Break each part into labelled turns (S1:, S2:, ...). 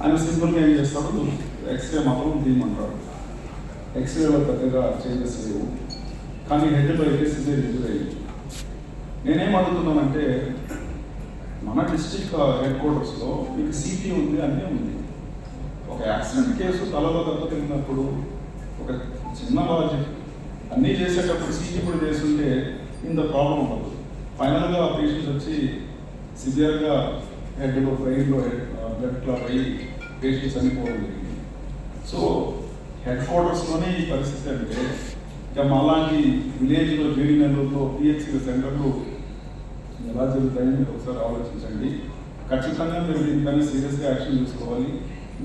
S1: ఆయన సింపుల్గా ఏం చేస్తాడు ఎక్స్రే మాత్రం తీయమంటాడు ఎక్స్రేలో పెద్దగా చేంజెస్ లేవు. కానీ హెడ్లో అయితే సిజర్ ఇంజురీ అయ్యింది నేనేం అడుగుతున్నానంటే మన డిస్టిక్ హెడ్ క్వార్టర్స్లో మీకు సిటీ ఉంది అన్నీ ఉంది. ఒక యాక్సిడెంట్ కేసు తలలో దెబ్బతిన్నప్పుడు ఒక చిన్న లాజిక్ అన్నీ చేసేటప్పుడు సీటీ కూడా చేస్తుంటే ఇంత ప్రాబ్లం ఉండదు. ఫైనల్గా పేషెంట్స్ వచ్చి సివియర్గా హెడ్లో బ్రెయిన్లో బ్లడ్ క్లాట్ అయ్యి పేషెంట్స్ అన్ని జరిగింది. సో హెడ్ క్వార్టర్స్లోనే ఈ పరిస్థితి అంటే ఇక మళ్ళాంటి విలేజ్లో జీడి నెల్లూరులో పిహెచ్సి సెంటర్లు ఎలా జరుగుతాయని మీరు ఒకసారి ఆలోచించండి. ఖచ్చితంగా మీరు దీనిపైన సీరియస్గా యాక్షన్ తీసుకోవాలి.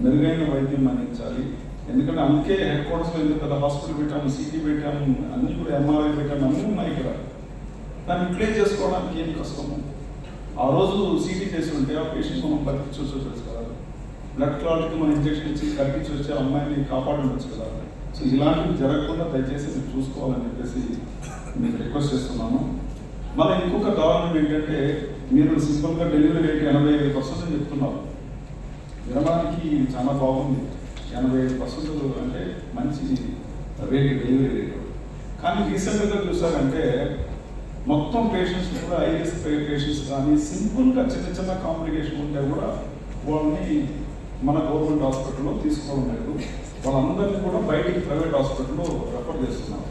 S1: మెరుగైన వైద్యం అందించాలి. ఎందుకంటే అందుకే హెడ్ క్వార్టర్స్లో ఎందుకు పెద్ద హాస్పిటల్ పెట్టాము సిటీ పెట్టాము అన్నీ కూడా ఎంఆర్ఐ పెట్టాము అన్నీ ఉన్నాయి ఇక్కడ. దాన్ని యూటిలైజ్ చేసుకోవడానికి ఏం కష్టము? ఆ రోజు సీటీ చేసి ఉంటే ఆ పేషెంట్ మనం బతికించవచ్చు కదా. బ్లడ్ క్లాట్కి మనం ఇంజెక్షన్ ఇచ్చి కట్టించి వచ్చి అమ్మాయిని కాపాడుండొచ్చు కదా. సో ఇలాంటివి జరగకుండా దయచేసి మీరు చూసుకోవాలని చెప్పేసి మీకు రిక్వెస్ట్ చేస్తున్నాను. మళ్ళీ ఇంకొక దారుణం ఏంటంటే మీరు సింపుల్గా డెలివరీ రేట్ ఎనభై ఐదు పర్సెంట్ అని చెప్తున్నారు. వినడానికి చాలా బాగుంది. ఎనభై ఐదు పర్సెంట్ అంటే మంచి రేట్ డెలివరీ రేట్ కానీ రీసెంట్గా చూసారంటే మొత్తం పేషెంట్స్ కూడా ఐఎస్ పేషెంట్స్ కానీ సింపుల్గా చిన్న చిన్న కాంప్లికేషన్ ఉంటే కూడా వాళ్ళని మన గవర్నమెంట్ హాస్పిటల్లో తీసుకోవడం లేదు వాళ్ళందరినీ కూడా బయటికి ప్రైవేట్ హాస్పిటల్లో రెఫర్ చేస్తున్నారు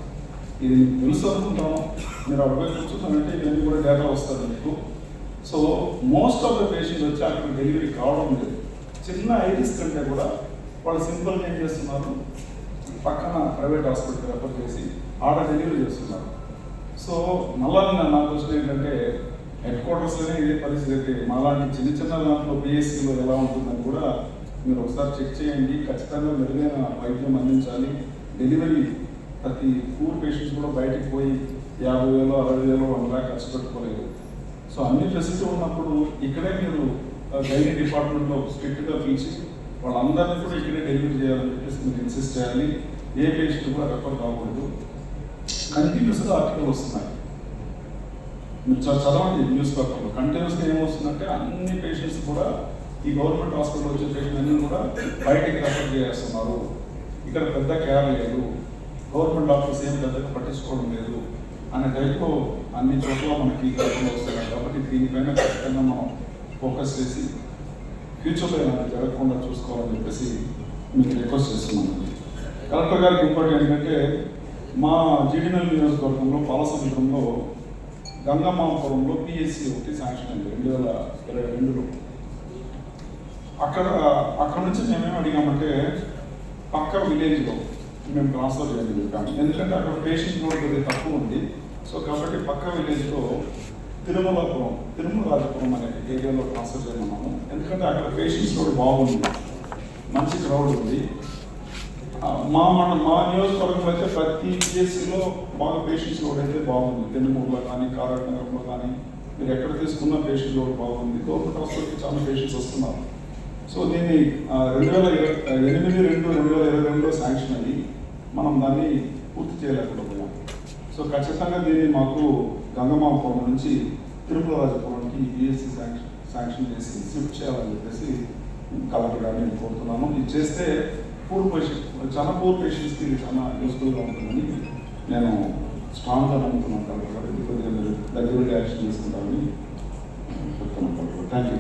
S1: ఇది తెలుసు అనుకుంటాము. మీరు అడగ కూర్చున్నారంటే ఇవన్నీ కూడా డేటా వస్తుంది మీకు. So most of the patients వచ్చి అక్కడ డెలివరీ కావడం లేదు. చిన్న ఐరిస్ కంటే కూడా వాళ్ళు సింపుల్గా ఏం చేస్తున్నారు? పక్కన ప్రైవేట్ హాస్పిటల్ రెఫర్ చేసి ఆడ డెలివరీ చేస్తున్నారు. సో మళ్ళా నా- నా క్వశ్చన్ ఏంటంటే హెడ్ క్వార్టర్స్లోనే ఇదే పరిస్థితి అయితే. మళ్ళాంటి చిన్న చిన్న దాంట్లో బీఎస్సీలో ఎలా ఉంటుందని కూడా మీరు ఒకసారి చెక్ చేయండి. ఖచ్చితంగా మెరుగైన వైద్యం అందించాలి. డెలివరీ ప్రతి పూర్ పేషెంట్స్ కూడా బయటికి పోయి యాభై వేలు అరవై వేలు వన్ ఖర్చు పెట్టుకోలేదు. సో అన్ని ఫెసిలిటీ ఉన్నప్పుడు ఇక్కడే మీరు డైలీ డిపార్ట్మెంట్లో స్ట్రిక్ట్గా పిలిచి వాళ్ళందరినీ కూడా ఇక్కడే డెలివరీ చేయాలని చెప్పేసి మీరు ఇన్సిస్ట్ చేయాలి. ఏ పేషెంట్ కూడా రెఫర్ కాకూడదు. కంటిన్యూస్గా ఆర్టికల్ వస్తున్నాయి. మీరు చ- చదవండి న్యూస్ పేపర్లో కంటిన్యూస్గా ఏమొస్తుందంటే అన్ని పేషెంట్స్ కూడా ఈ గవర్నమెంట్ హాస్పిటల్ వచ్చే పేషెంట్ అన్ని కూడా బయటకి రెఫర్ చేస్తున్నారు. ఇక్కడ పెద్ద కేర్ లేదు. గవర్నమెంట్ డాక్టర్స్ ఏం పెద్దగా పట్టించుకోవడం లేదు. అనే టైప్లో అన్ని చోట్ల మనకి పేపర్లు వస్తున్నాయి. కాబట్టి దీనిపైన ఖచ్చితంగా మనం ఫోకస్ చేసి ఫ్యూచర్లో ఏమైనా జరగకుండా చూసుకోవాలని చెప్పేసి మీకు రిక్వెస్ట్ చేస్తున్నాను. కలెక్టర్ గారికి ఇంపార్టెంట్ ఏంటంటే మా జీడినల్ నియోజకవర్గంలో పాలసముద్రంలో గంగమ్మాపురంలో పిఎస్సి ఒకటి శాంక్షన్ అయింది రెండు వేల ఇరవై రెండులో. అక్కడ అక్కడ నుంచి మేమేం అడిగామంటే పక్క విలేజ్లో మేము ట్రాన్స్ఫర్ చేయాలి చెప్పాము ఎందుకంటే అక్కడ పేషెంట్ లోడ్ కొద్దిగా తక్కువ ఉంది. సో కాబట్టి పక్క విలేజ్లో తిరుమలపురం తిరుమలరాజపురం అనే ఏరియాలో ట్రాన్స్ఫర్ చేయమన్నాము. ఎందుకంటే అక్కడ పేషెంట్స్ లోడ్ బాగుంది. మంచి క్రౌడ్ ఉంది. మా మన మా నియోజకవర్గంలో అయితే ప్రతి పిఎస్సిలో బాగా పేషెంట్స్ లోడ్ అయితే బాగుంది. తెన్నుమూరులో కానీ కారాటనగర్లో కానీ మీరు ఎక్కడ తీసుకున్న పేషెంట్ లోడ్ బాగుంది. గవర్నమెంట్ హాస్పిటల్కి చాలా పేషెంట్స్ వస్తున్నారు. సో దీన్ని రెండు వేల ఇరవై ఎనిమిది రెండు రెండు వేల ఇరవై రెండులో శాంక్షన్ అయ్యి మనం దాన్ని పూర్తి చేయలేకపోయాం సో ఖచ్చితంగా దీన్ని మాకు గంగమాపురం నుంచి తిరుమల రాజపురంకి బిఎస్సి శాంక్షన్ శాంక్షన్ చేసి షిఫ్ట్ చేయాలని చెప్పేసి కలెక్టర్ గారిని నేను కోరుతున్నాను ఇది చేస్తే పూర్ పేషెంట్ చాలా పూర్ పేషెంట్స్కి ఇది చాలా యూస్ఫుల్గా ఉంటుందని నేను స్ట్రాంగ్గా నమ్ముతున్నాను కాబట్టి కొద్దిగా మీరు దగ్గరగా యాక్షన్ తీసుకుంటామని చెప్తున్నాను. Thank you